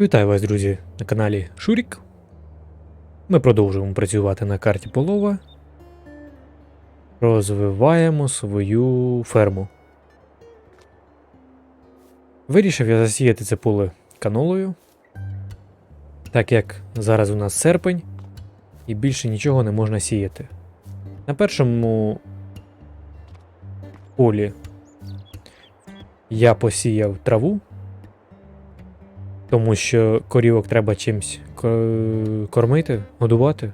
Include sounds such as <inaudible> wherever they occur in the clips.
Вітаю вас, друзі, на каналі Шурік. Ми продовжуємо працювати на карті полова. Розвиваємо свою ферму. Вирішив я засіяти це поле канолою, так як зараз у нас серпень і більше нічого не можна сіяти. На першому полі я посіяв траву, тому що корівок треба чимсь кормити, годувати.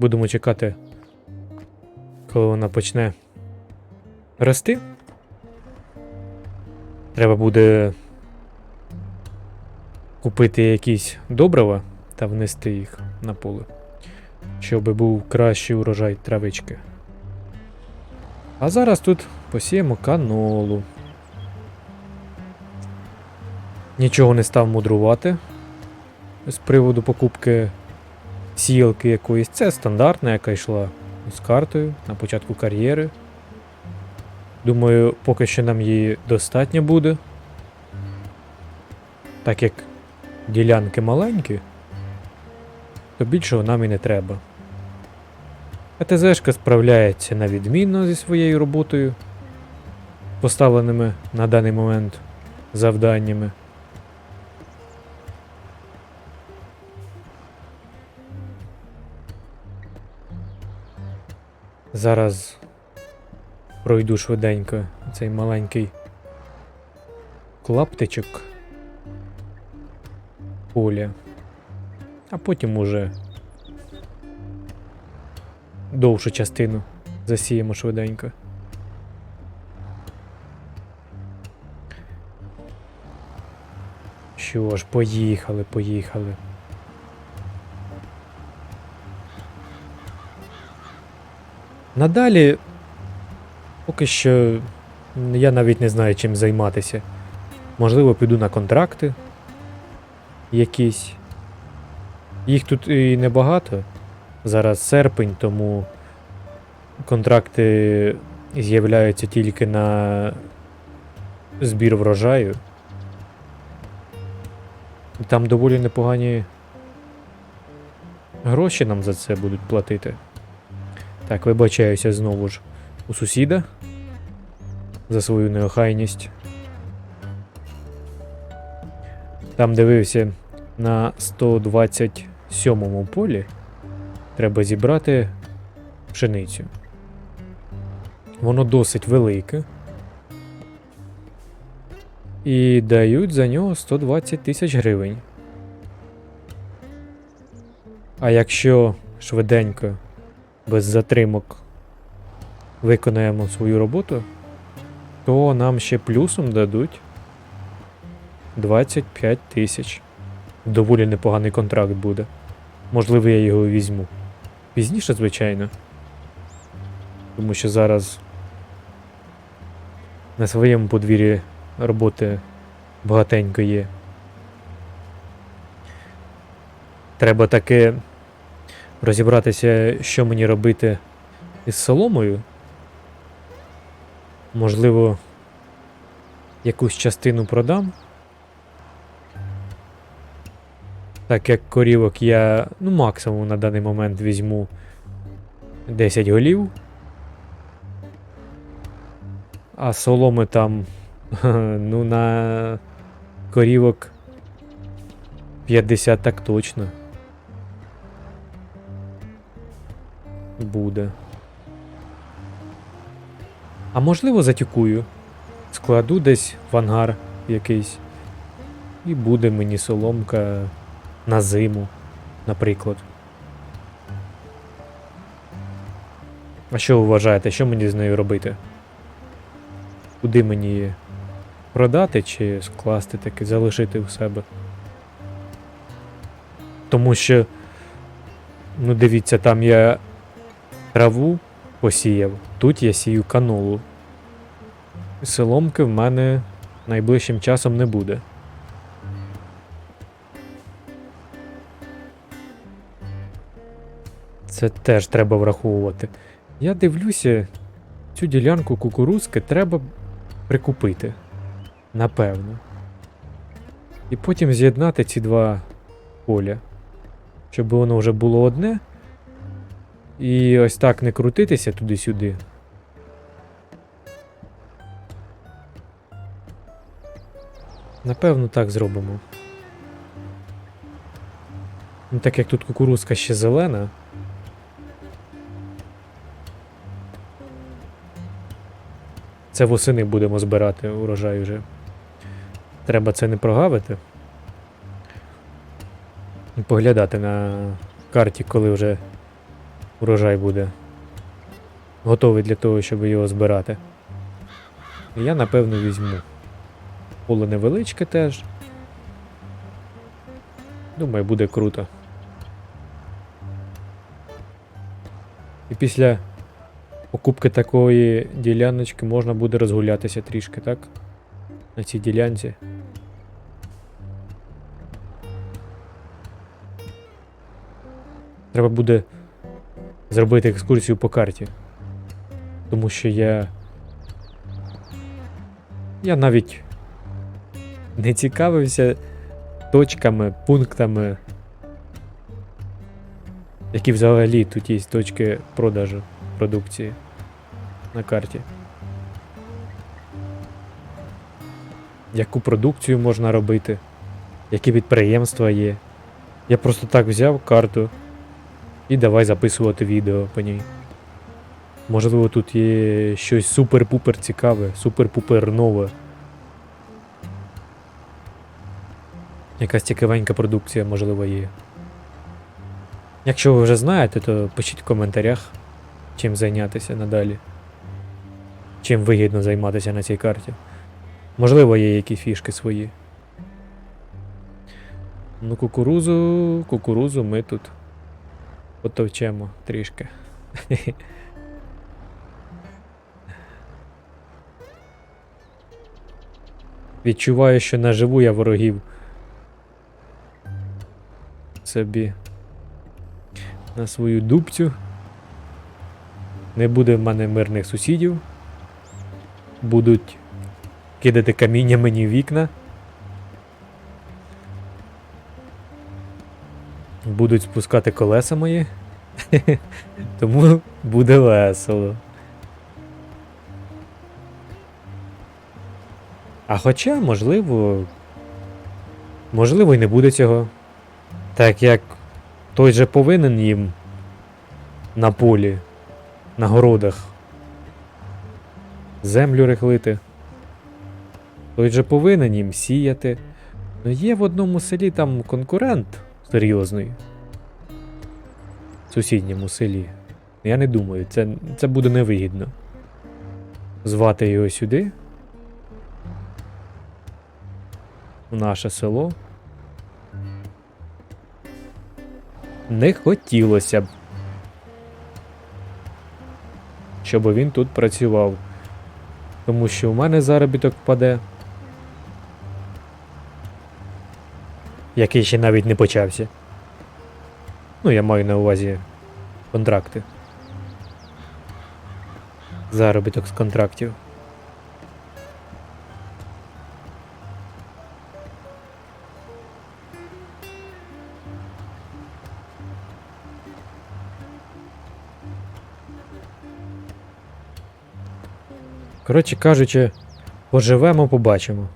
Будемо чекати, коли вона почне рости. Треба буде купити якісь добрива та внести їх на поле, щоб був кращий урожай травички. А зараз тут посіємо канолу. Нічого не став мудрувати з приводу покупки сіялки якоїсь. Це стандартна, яка йшла з картою на початку кар'єри. Думаю, поки що нам її достатньо буде. Так як ділянки маленькі, то більшого нам і не треба. АТЗшка справляється на відмінно зі своєю роботою, поставленими на даний момент завданнями. Зараз пройду швиденько цей маленький клаптичок поля, а потім уже довшу частину засіємо швиденько. Що ж, поїхали, поїхали. Надалі поки що я навіть не знаю, чим займатися. Можливо, піду на контракти якісь. Їх тут і небагато. Зараз серпень, тому контракти з'являються тільки на збір врожаю. Там доволі непогані гроші нам за це будуть платити. Так, вибачаюся знову ж у сусіда за свою неохайність. Там дивився на 127-му полі. Треба зібрати пшеницю. Воно досить велике. І дають за нього 120 тисяч гривень. А якщо швиденько, без затримок виконаємо свою роботу, то нам ще плюсом дадуть 25 тисяч. Доволі непоганий контракт буде. Можливо, я його візьму. Пізніше, звичайно. Тому що зараз на своєму подвір'ї роботи багатенько є. Треба таки розібратися, що мені робити із соломою. Можливо, якусь частину продам. Так як корівок я, ну, максимум на даний момент візьму 10 голів. А соломи там, <laughs> ну, на корівок 50 так точно. Буде. А можливо затікую. Складу десь в ангар якийсь. І буде мені соломка на зиму, наприклад. А що ви вважаєте, що мені з нею робити? Куди мені її продати чи скласти таки, залишити у себе? Тому що, ну дивіться, там я траву посіяв, тут я сію канолу. Соломки в мене найближчим часом не буде. Це теж треба враховувати. Я дивлюся, цю ділянку кукурузки треба прикупити. Напевно. І потім з'єднати ці два поля. Щоб воно вже було одне. І ось так не крутитися туди-сюди. Напевно, так зробимо. Ну, так як тут кукурузка ще зелена. Це восени будемо збирати урожай вже. Треба це не прогавити. Поглядати на карті, коли вже урожай буде готовий для того, щоб його збирати. Я напевно візьму. Поле невеличке теж. Думаю, буде круто. І після покупки такої діляночки можна буде розгулятися трішки, так? На цій ділянці. Треба буде зробити екскурсію по карті. Тому що я. Я навіть не цікавився точками, пунктами, які взагалі тут є точки продажу продукції на карті. Яку продукцію можна робити, які підприємства є. Я просто так взяв карту і давай записувати відео по ній. Можливо, тут є щось супер-пупер цікаве, супер-пупер нове. Якась цікавенька продукція, можливо, є. Якщо ви вже знаєте, то пишіть в коментарях, чим зайнятися надалі. Чим вигідно займатися на цій карті. Можливо, є якісь фішки свої. Ну, кукурузу, кукурузу ми тут потовчемо трішки. Відчуваю, що наживу я ворогів. Собі на свою дубцю. Не буде в мене мирних сусідів. Будуть кидати каміння мені в вікна. Будуть спускати колеса мої. <laughs> Тому буде весело. А хоча, можливо. Можливо, і не буде цього. Так як той же повинен їм на полі, на городах. Землю рихлити. Той же повинен їм сіяти. Ну є в одному селі там конкурент серйозний. В сусідньому селі. Я не думаю, це, це буде невигідно. Звати його сюди. В наше село. Не хотілося б. Щоб він тут працював. Тому що в мене заробіток впаде. Який ще навіть не почався. Ну, я маю на увазі контракти. Заробіток з контрактів. Коротше кажучи, поживемо, побачимо.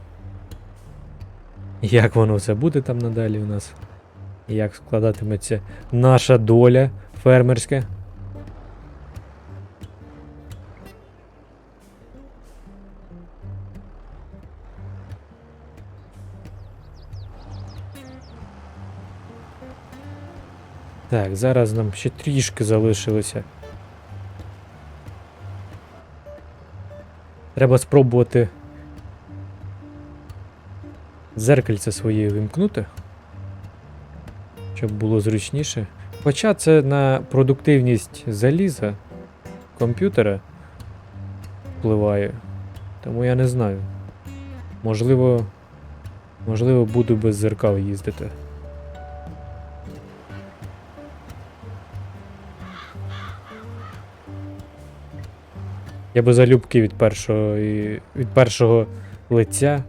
Як воно все буде там надалі у нас? Як складатиметься наша доля фермерська? Так, зараз нам ще трішки залишилося. Треба спробувати зеркальце своє вимкнути, щоб було зручніше. Хоча це на продуктивність заліза комп'ютера впливає, тому я не знаю. Можливо, можливо, буду без зеркал їздити. Я би залюбки від першого від першого лиця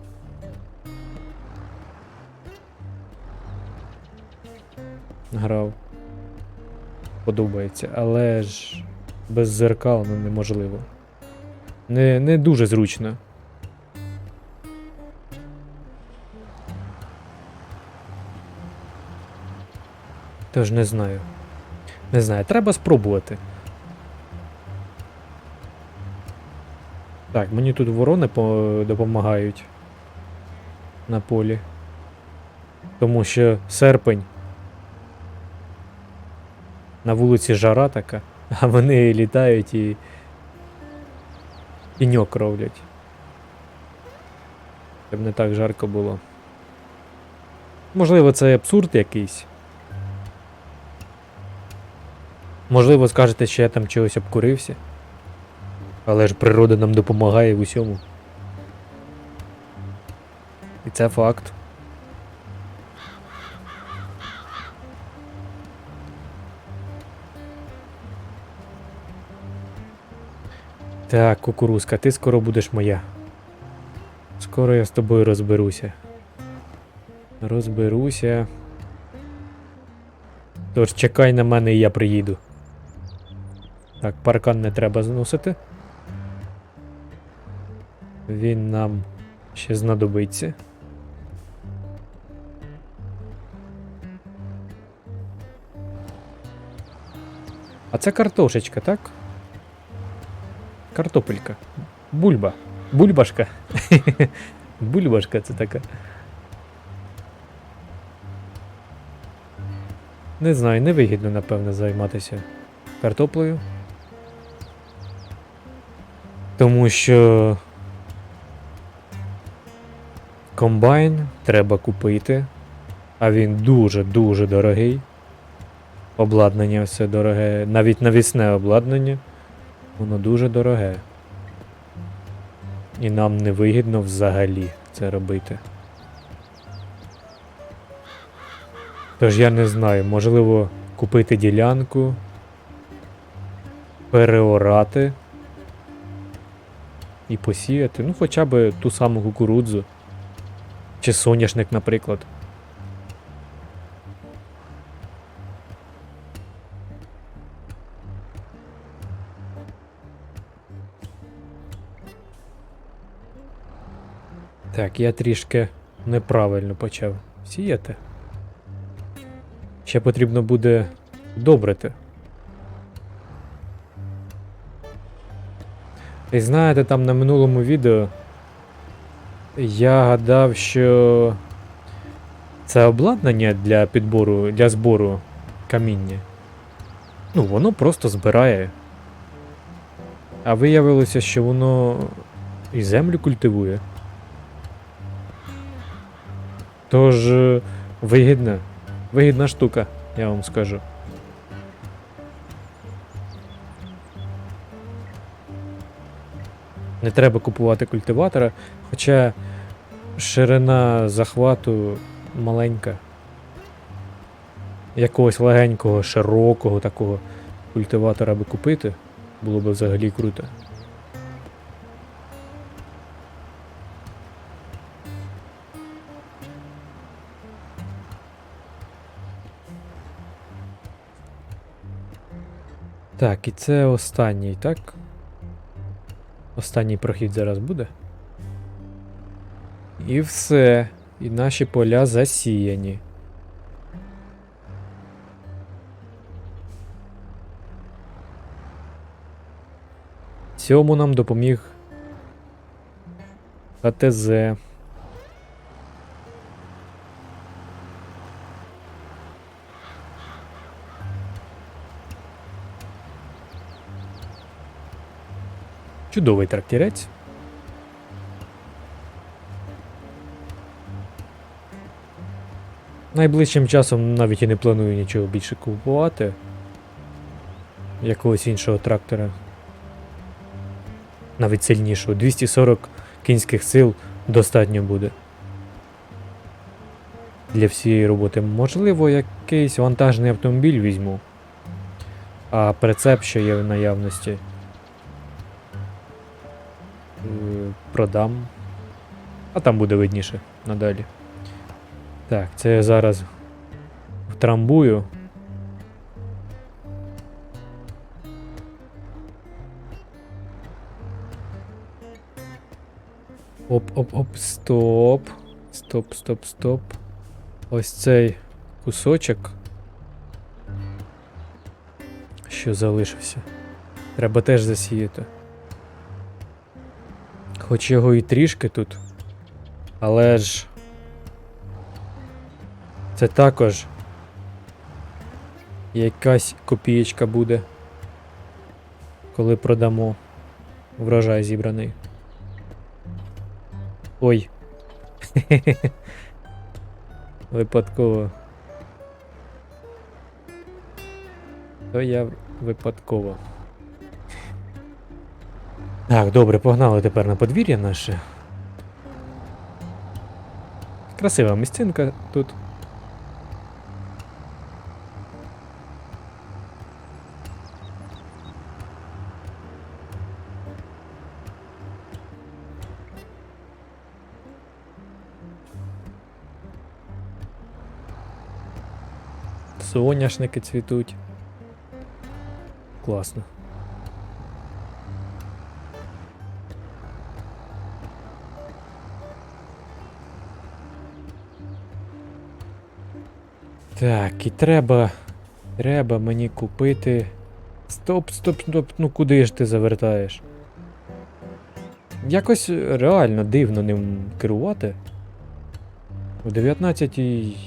Подобається, але ж без зеркал ну, неможливо. Не, не дуже зручно. Тож не знаю. Не знаю, треба спробувати. Так, мені тут ворони по- допомагають на полі. Тому що серпень. На вулиці жара така, <laughs> а вони літають і. Піньок роблять. Щоб не так жарко було. Можливо, це абсурд якийсь. Можливо, скажете, що я там чогось обкурився. Але ж природа нам допомагає в усьому. І це факт. Так, кукурузка, ти скоро будеш моя. Скоро я з тобою розберуся. Розберуся. Тож чекай на мене і я приїду. Так, паркан не треба зносити. Він нам ще знадобиться. А це картошечка, так? Картопелька. Бульба. Бульбашка. <laughs> Бульбашка це така. Не знаю, невигідно, напевно, займатися картоплею. Тому що комбайн треба купити, а він дуже-дуже дорогий. Обладнання все дороге, навіть навісне обладнання, воно дуже дороге. І нам не вигідно взагалі це робити. Тож я не знаю, можливо, купити ділянку, переорати і посіяти, ну хоча б ту саму кукурудзу. Чи соняшник, наприклад. Так, я трішки неправильно почав сіяти. Ще потрібно буде добрити. І знаєте, там на минулому відео я гадав, що це обладнання для підбору, для збору каміння. Ну, воно просто збирає. А виявилося, що воно і землю культивує. Тож е, вигідна, вигідна штука, я вам скажу. Не треба купувати культиватора, хоча ширина захвату маленька. Якогось легенького, широкого такого культиватора би купити, було б взагалі круто. Так, і це останній, так? Останній прохід зараз буде. І все. І наші поля засіяні. Цьому нам допоміг АТЗ. Чудовий трактірець. Найближчим часом навіть і не планую нічого більше купувати. Якогось іншого трактора. Навіть сильнішого. 240 кінських сил достатньо буде. Для всієї роботи. Можливо, якийсь вантажний автомобіль візьму. А прицеп, що є в наявності. продам. А там буде видніше надалі. Так, це я зараз втрамбую. Оп-оп-оп, стоп. Стоп, стоп, стоп. Ось цей кусочок, що залишився. Треба теж засіяти. Хоч його і трішки тут. Але ж. Це також. Якась копієчка буде. Коли продамо врожай зібраний. Ой. <laughs> Випадково. То я випадково. Так, добре, погнали тепер на подвір'я наше. Красива місцинка тут. Соняшники цвітуть. Класно. Так, і треба. Треба мені купити. Стоп, стоп, стоп, ну куди ж ти завертаєш? Якось реально дивно ним керувати. У 19-й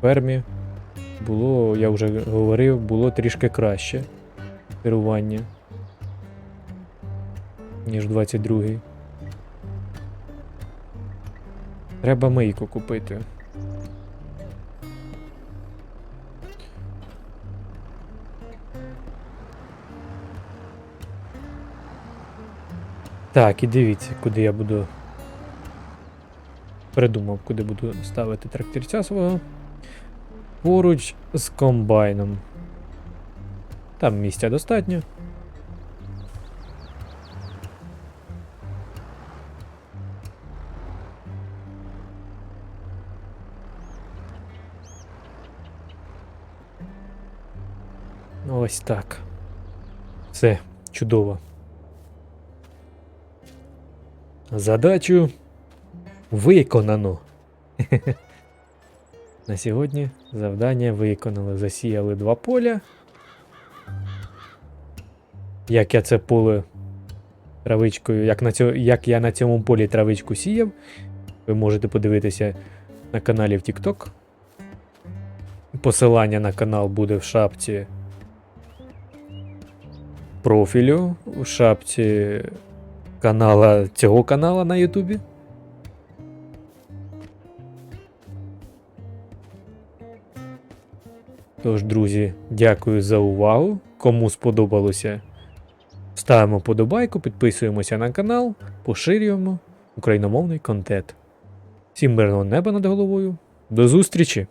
фермі було, я вже говорив, було трішки краще керування, ніж 22-й. Треба мийку купити. Так, і дивіться, куди я буду. Придумав, куди буду ставити тракторця свого. Поруч з комбайном. Там місця достатньо. Ось так. Все, чудово. Задачу виконано. <laughs> На сьогодні завдання виконали. Засіяли два поля. Як я це поле травичкою, як, на цьо, як я на цьому полі травичку сіяв, ви можете подивитися на каналі в TikTok. Посилання на канал буде в шапці профілю, в шапці канала цього канала на Ютубі. Тож, друзі, дякую за увагу. Кому сподобалося, ставимо подобайку, підписуємося на канал, поширюємо україномовний контент. Всім мирного неба над головою. До зустрічі!